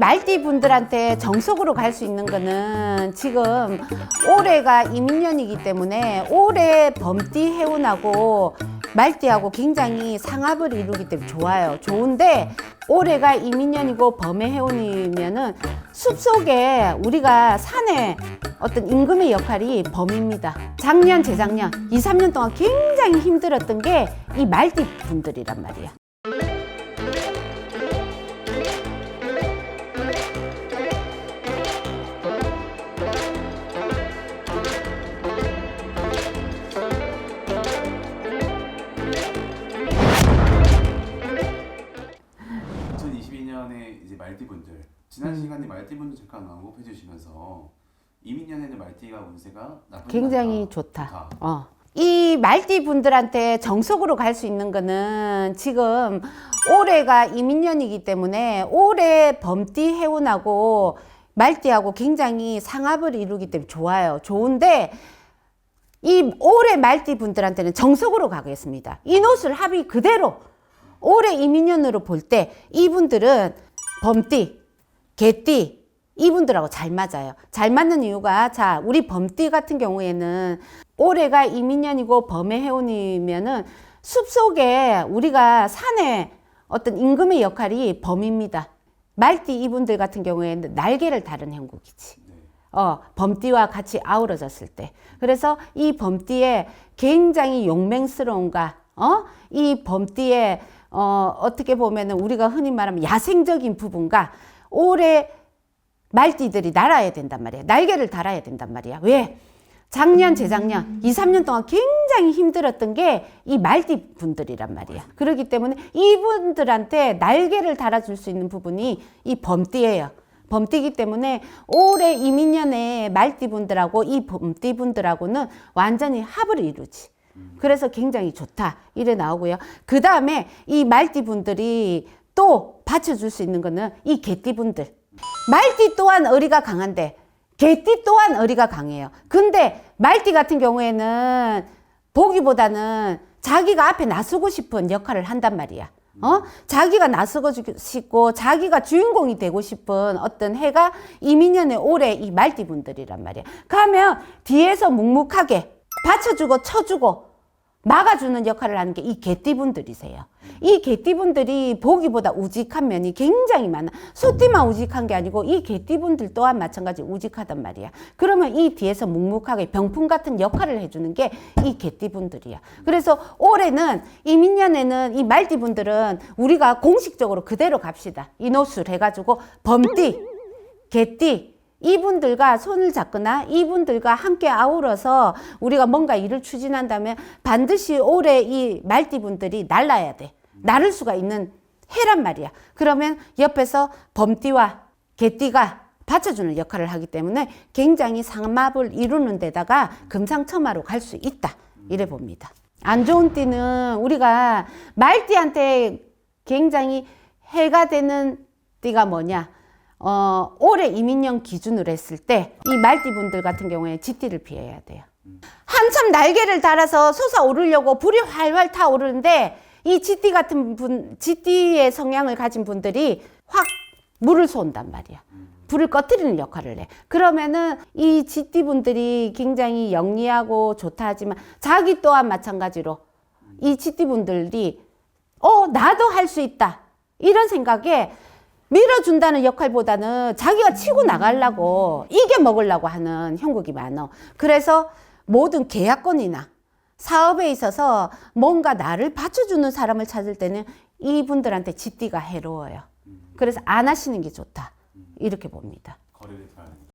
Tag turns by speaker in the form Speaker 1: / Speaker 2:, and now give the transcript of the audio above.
Speaker 1: 말띠 분들한테 정석으로 갈 수 있는 거는 지금 올해가 이민년이기 때문에 올해 범띠 해운하고 말띠하고 굉장히 상합을 이루기 때문에 좋아요. 좋은데 올해가 이민년이고 범의 해운이면은 숲속에 우리가 산에 어떤 임금의 역할이 범입니다. 작년, 재작년, 2, 3년 동안 굉장히 힘들었던 게 이 말띠 분들이란 말이에요.
Speaker 2: 말띠분들 지난 시간에 말띠분들 잠깐 언급해 주시면서 이민년에는 말띠가 운세가 나쁜
Speaker 1: 굉장히
Speaker 2: 것
Speaker 1: 좋다.
Speaker 2: 좋다.
Speaker 1: 어. 이 말띠 분들한테 정석으로 갈 수 있는 거는 지금 올해가 이민년이기 때문에 올해 범띠 해운하고 말띠하고 굉장히 상합을 이루기 때문에 좋아요. 좋은데 이 올해 말띠 분들한테는 정석으로 가겠습니다. 인옷을 합의 그대로 올해 이민년으로 볼 때 이분들은 범띠, 개띠 이분들하고 잘 맞아요. 잘 맞는 이유가 자 우리 범띠 같은 경우에는 올해가 이민년이고 범의 해운이면은 숲 속에 우리가 산에 어떤 임금의 역할이 범입니다. 말띠 이분들 같은 경우에는 날개를 다른 형국이지.
Speaker 2: 네.
Speaker 1: 어, 범띠와 같이 아우러졌을 때. 그래서 이 범띠에 굉장히 용맹스러움과, 어? 이 범띠에, 어, 어떻게 보면은 우리가 흔히 말하면 야생적인 부분과 올해 말띠들이 날아야 된단 말이야. 날개를 달아야 된단 말이야. 왜? 작년, 재작년, 2, 3년 동안 굉장히 힘들었던 게 이 말띠 분들이란 말이야. 그렇기 때문에 이분들한테 날개를 달아줄 수 있는 부분이 이 범띠예요. 범띠기 때문에 올해 이민년에 말띠 분들하고 이 범띠 분들하고는 완전히 합을 이루지. 그래서 굉장히 좋다. 이래 나오고요. 그 다음에 이 말띠 분들이 또 받쳐줄 수 있는 거는 이 개띠 분들. 말띠 또한 어리가 강한데 개띠 또한 어리가 강해요. 근데 말띠 같은 경우에는 보기보다는 자기가 앞에 나서고 싶은 역할을 한단 말이야. 어? 자기가 나서고 싶고 자기가 주인공이 되고 싶은 어떤 해가 이민년의 올해 이 말띠 분들이란 말이야. 그러면 뒤에서 묵묵하게 받쳐주고 쳐주고 막아주는 역할을 하는 게 이 개띠분들이세요. 이 개띠분들이 보기보다 우직한 면이 굉장히 많아. 소띠만 우직한 게 아니고 이 개띠분들 또한 마찬가지 우직하단 말이야. 그러면 이 뒤에서 묵묵하게 병풍 같은 역할을 해주는 게 이 개띠분들이야. 그래서 올해는 이 민년에는 이 말띠분들은 우리가 공식적으로 그대로 갑시다. 인호술 해가지고 범띠, 개띠, 이분들과 손을 잡거나 이분들과 함께 아우러서 우리가 뭔가 일을 추진한다면 반드시 올해 이 말띠분들이 날라야 돼. 나를 수가 있는 해란 말이야. 그러면 옆에서 범띠와 개띠가 받쳐주는 역할을 하기 때문에 굉장히 상합을 이루는 데다가 금상첨화로 갈 수 있다. 이래 봅니다. 안 좋은 띠는 우리가 말띠한테 굉장히 해가 되는 띠가 뭐냐? 어, 올해 이민년 기준으로 했을 때 이 말띠분들 같은 경우에 지띠를 피해야 돼요. 한참 날개를 달아서 솟아오르려고 불이 활활 타오르는데 이 지띠 같은 분, 지띠의 성향을 가진 분들이 확 물을 쏜단 말이야. 불을 꺼뜨리는 역할을 해. 그러면은 이 지띠 분들이 굉장히 영리하고 좋다 하지만 자기 또한 마찬가지로 이 지띠 분들이 어, 나도 할 수 있다. 이런 생각에 밀어준다는 역할보다는 자기가 치고 나가려고 이겨 먹으려고 하는 형국이 많어. 그래서 모든 계약권이나 사업에 있어서 뭔가 나를 받쳐주는 사람을 찾을 때는 이분들한테 지띠가 해로워요. 그래서 안 하시는 게 좋다. 이렇게 봅니다.
Speaker 2: 거래를 게